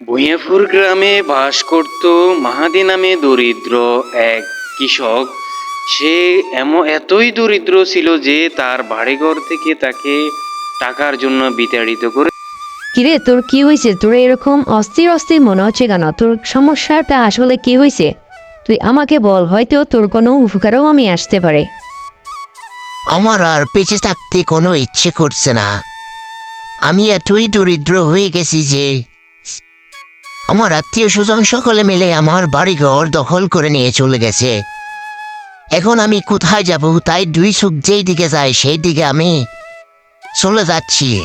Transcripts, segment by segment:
ভূঁইয়াপুর গ্রামে বাস করত মাহাদি নামে দরিদ্র এক কৃষক। সে এমন এতই দরিদ্র ছিল যে তার বাড়িঘর থেকে তাকে টাকার জন্য বিতাড়িত করে কিরে তোর কি হয়েছে? তোর এরকম অস্থির অস্থির মনে হচ্ছে কেন? তোর সমস্যাটা আসলে কি হয়েছে? তুই আমাকে বল হয়তো তোর কোনো উপকারও আমি আসতে পারে। আমার আর বেঁচে থাকতে কোনো ইচ্ছে করছে না। আমি এতই দরিদ্র হয়ে গেছি যে আমার আত্মীয় স্বজন সকলে মিলে আমার বাড়িঘর দখল করে নিয়ে চলে গেছে। এখন আমি কোথায় যাব তাই দুই চোখ যেই দিকে যায় সেই দিকে আমি চলে যাচ্ছি।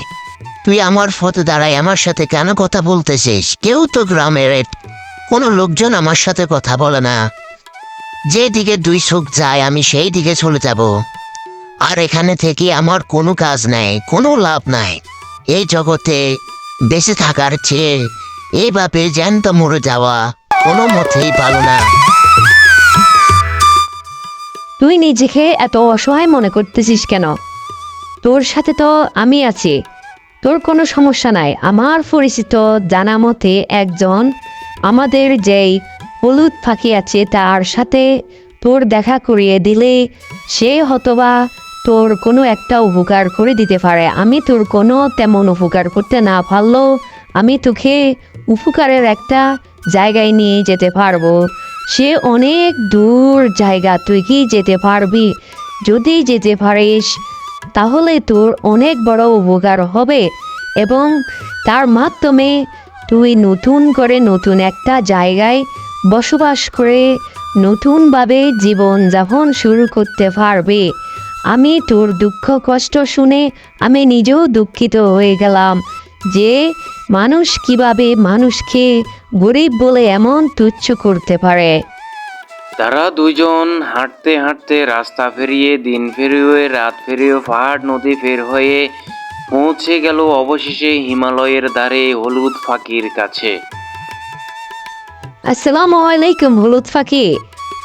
তুই আমার ফতে দাঁড়ায় আমার সাথে কেন কথা বলতেছিস? কেউ তো গ্রামের কোনো লোকজন আমার সাথে কথা বলে না। যেদিকে দুই চোখ যায় আমি সেই দিকে চলে যাব। আর এখানে থেকে আমার কোনো কাজ নাই, কোনো লাভ নাই। এই জগতে বেঁচে থাকার চেয়ে এইভাবে জ্যান্ত মরে যাওয়া কোনো মতেই ভালো না। তুই নিজেকে এত অসহায় মনে করতেছিস কেন? তোর সাথে তো আমি আছি। তোর কোনো সমস্যা নাই। আমার পরিচিত জানা মতে একজন আমাদের যেই হলুদ ফাঁকি আছে, তার সাথে তোর দেখা করিয়ে দিলে সে হতবা তোর কোনো একটা উপকার করে দিতে পারে। আমি তোর কোনো তেমন উপকার করতে না পারলেও আমি তোকে উপকারের একটা জায়গায় নিয়ে যেতে পারব। সে অনেক দূর জায়গা, তুই কি যেতে পারবি? যদি যেতে পারিস, তাহলে তোর অনেক বড় উপকার হবে এবং তার মাধ্যমে তুই নতুন করে নতুন একটা জায়গায় বসবাস করে নতুনভাবে জীবনযাপন শুরু করতে পারবে। আমি তোর দুঃখ কষ্ট শুনে আমি নিজেও দুঃখিত হয়ে গেলাম যে মানুষ কীভাবে মানুষকে গরিব বলে এমন তুচ্ছ করতে পারে? তারা দুজন হাঁটতে হাঁটতে রাস্তা ফেরিয়ে দিন ফেরিয়ে রাত ফেরিয়ে পাহাড় নদী ফের হয়ে পৌঁছে গেল অবশেষে হিমালয়ের ধারে হলুদ ফাঁকির কাছে। আসসালামু আলাইকুম হলুদ ফাঁকি।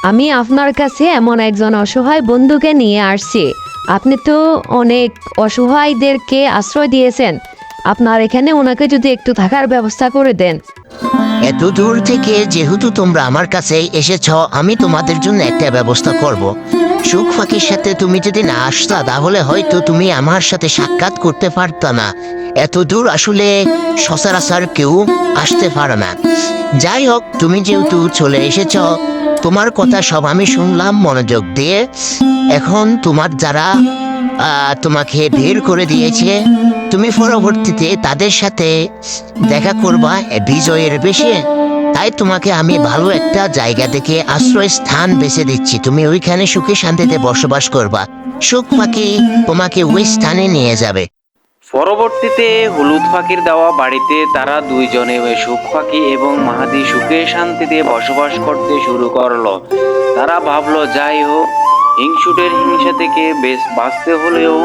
আমি আপনার কাছে এমন একজন অসহায় বন্ধুকে নিয়ে আসছি। আপনি তো অনেক অসহায়দেরকে আশ্রয় দিয়েছেন। আপনার এখানে ওনাকে যদি একটু থাকার ব্যবস্থা করে দেন। এত দূর থেকে যেহেতু তোমরা আমার কাছে এসেছ, আমি তোমাদের জন্য একটা ব্যবস্থা করব। সুখ ফাঁকির সাথে তুমি যদি না আসতা, তাহলে হয়তো তুমি আমার সাথে সাক্ষাৎ করতে পারতা না। এত দূর আসলে সচরাচর কেউ আসতে পারে না। যাই হোক, তুমি যেহেতু চলে এসেছ, তোমার কথা সব আমি শুনলাম মনোযোগ দিয়ে। এখন তোমার যারা তোমাকে বের করে দিয়েছে। তুমি পরবর্তীতে তাদের সাথে দেখা করবা, বিজয়ের বেশে। তাই তোমাকে আমি ভালো একটা জায়গা থেকে আশ্রয় স্থান বেছে দিচ্ছি। তুমি ওইখানে সুখে শান্তিতে বসবাস করবা। সুখ পাখি তোমাকে ওই স্থানে নিয়ে যাবে। পরবর্তীতে হলুদ পাখির দেওয়া বাড়িতে তারা দুইজনে সুখ পাখি এবং মাহাদি সুখে শান্তিতে বসবাস করতে শুরু করল। তারা ভাবলো, যাই হোক হিংসুটের হিংসা থেকে বেশ বাঁচতে হলেও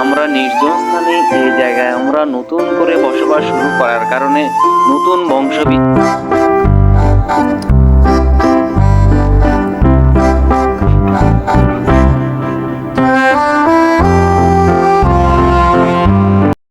আমরা নির্জন স্থানে এই জায়গায় আমরা নতুন করে বসবাস শুরু করার কারণে নতুন বংশবৃদ্ধি।